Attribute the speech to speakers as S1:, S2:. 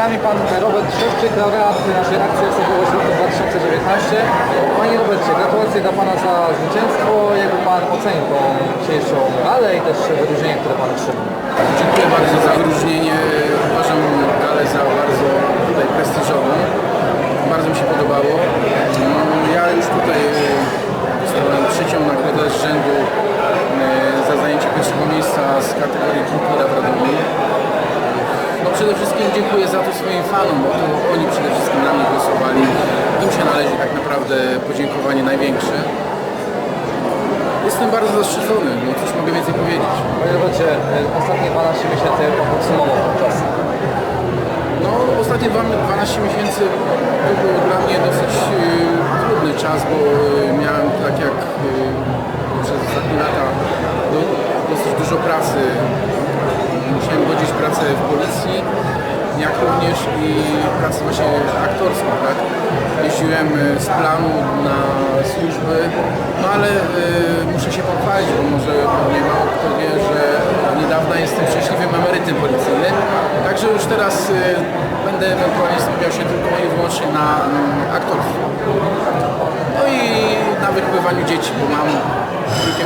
S1: nami pan Robert Szewczyk, laureat naszej akcji Osobowość roku 2019. Panie Robercie, gratulacje dla Pana za zwycięstwo. Jakby Pan ocenił tą dzisiejszą galę i też wyróżnienie, które Pan otrzymał?
S2: Dziękuję bardzo za wyróżnienie. Uważam galę za bardzo tutaj prestiżową. Bardzo mi się podobało. Mm, Ja już tutaj e, dostałem trzecią nagrodę z rzędu e, za zajęcie pierwszego miejsca z kategorii kultura w Radomiu. Przede wszystkim dziękuję za to swoim fanom, bo to oni przede wszystkim na mnie głosowali. Im się należy tak naprawdę podziękowanie największe. Jestem bardzo zaszczycony, no cóż mogę więcej powiedzieć.
S1: Panie Robercie, e, ostatnie 12 miesięcy podsumował czas?
S2: No, ostatnie dwa- 12 miesięcy to był dla mnie dosyć e, trudny czas, bo e, miałem tak jak przez ostatnie lata do, dosyć dużo pracy. Musiałem godzić pracę w policji, również i pracę właśnie aktorską, tak? Jeździłem y, z planu na służby, no ale y, muszę się pochwalić, bo może pewnie mało kto wie, że niedawno jestem szczęśliwym emerytem policyjnym, także już teraz y, będę ewentualnie skupiał się tylko i wyłącznie na y, aktorstwie. No i na wychowywaniu dzieci, bo mam trójkę